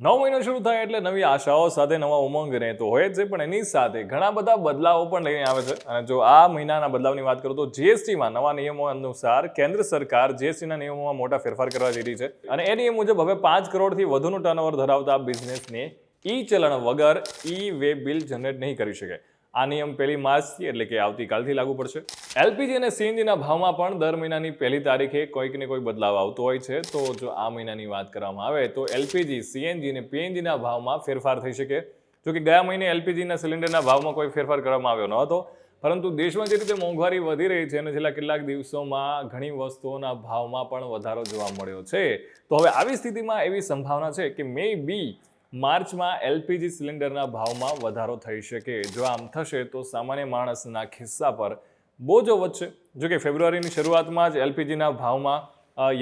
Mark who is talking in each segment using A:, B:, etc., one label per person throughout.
A: નવ મહિનો શરૂ થાય એટલે નવી આશાઓ સાથે નવા ઉમંગ રહેતો હોય છે, પણ એની સાથે ઘણા બધા બદલાવો પણ લઈને આવે છે. અને જો આ મહિનાના બદલાવની વાત કરું તો જીએસટીમાં નવા નિયમો અનુસાર કેન્દ્ર સરકાર જીએસટીના નિયમોમાં મોટા ફેરફાર કરવા જઈ રહી છે. અને એ નિયમ મુજબ હવે પાંચ કરોડથી વધુનું ટર્નઓવર ધરાવતા બિઝનેસને ઈ ચલણ વગર ઈ વે બિલ જનરેટ નહીં કરી શકે. આ નિયમ પહેલી માર્ચથી એટલે કે આવતીકાલથી લાગુ પડશે. એલપીજી અને સીએનજીના ભાવમાં પણ દર મહિનાની પહેલી તારીખે કોઈક ને કોઈ બદલાવ આવતો હોય છે. તો જો આ મહિનાની વાત કરવામાં આવે તો એલપીજી, સીએનજી અને પીએનજીના ભાવમાં ફેરફાર થઈ શકે. જો કે ગયા મહિને એલપીજીના સિલિન્ડરના ભાવમાં કોઈ ફેરફાર કરવામાં આવ્યો ન હતો પરંતુ દેશમાં જે રીતે મોંઘવારી વધી રહી છે અને છેલ્લા કેટલાક દિવસોમાં ઘણી વસ્તુઓના ભાવમાં પણ વધારો જોવા મળ્યો છે. તો હવે આવી સ્થિતિમાં એવી સંભાવના છે કે મે બી માર્ચમાં એલપીજી સિલિન્ડરના ભાવમાં વધારો થઈ શકે. જો આમ થશે, તો સામાન્ય માણસના ખિસ્સા પર બોજો વધશે જો કે ફેબ્રુઆરીની શરૂઆતમાં જ એલપીજીના ભાવમાં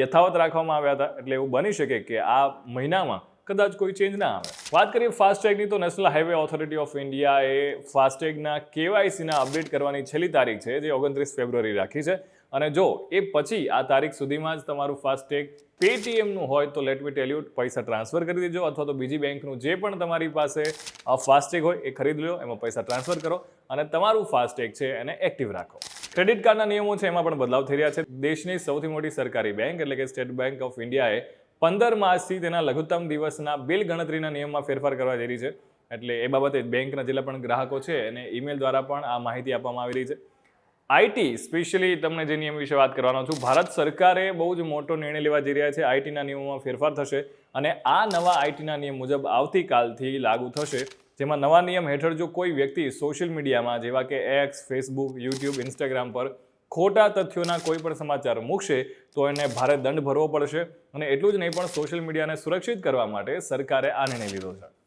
A: યથાવત રાખવામાં આવ્યા હતા. એટલે એવું બની શકે કે આ મહિનામાં કદાચ કોઈ ચેન્જ ના આવે. વાત કરીએ ફાસ્ટેગની તો નેશનલ હાઈવે ઓથોરિટી ઓફ ઇન્ડિયાએ ફાસ્ટેગના કેવાયસીના અપડેટ કરવાની છેલ્લી તારીખ છે, જે ઓગણત્રીસ ફેબ્રુઆરી રાખી છે. અને જો એ પછી આ તારીખ સુધીમાં જ તમારું ફાસ્ટેગ પેટીએમનું હોય તો લેટ મી ટેલ યુ પૈસા ટ્રાન્સફર કરી દેજો, અથવા તો બીજી બેંકનું જે પણ તમારી પાસે ફાસ્ટેગ હોય એ ખરીદ લો એમાં પૈસા ટ્રાન્સફર કરો અને તમારું ફાસ્ટેગ છે એને એક્ટિવ રાખો. ક્રેડિટ કાર્ડના નિયમો છે, એમાં પણ બદલાવ થઈ રહ્યા છે. દેશની સૌથી મોટી સરકારી બેંક એટલે કે સ્ટેટ બેંક ઓફ ઇન્ડિયાએ પંદર માર્ચથી તેના લઘુત્તમ દિવસના બિલ ગણતરીના નિયમમાં ફેરફાર કરવા જઈ રહી છે. એટલે એ બાબતે બેંકના જેટલા પણ ગ્રાહકો છે એને ઈમેલ દ્વારા પણ આ માહિતી આપવામાં આવી રહી છે આઈટી સ્પેશિયલી તમને જે નિયમ વિશે વાત કરવાનો છું, ભારત સરકારે બહુ જ મોટો નિર્ણય લેવા જઈ રહ્યા છે. આઈટીના નિયમોમાં ફેરફાર થશે અને આ નવા આઈટીના નિયમ મુજબ આવતીકાલથી લાગુ થશે. જેમાં નવા નિયમ હેઠળ જો કોઈ વ્યક્તિ સોશિયલ મીડિયામાં, જેવા કે એક્સ ફેસબુક યુટ્યુબ ઇન્સ્ટાગ્રામ પર ખોટા તથ્યોના કોઈ પણ સમાચાર મૂકશે તો એને ભારે દંડ ભરવો પડશે. અને એટલું જ નહીં પણ સોશિયલ મીડિયાને સુરક્ષિત કરવા માટે સરકારે આ નિર્ણય લીધો છે.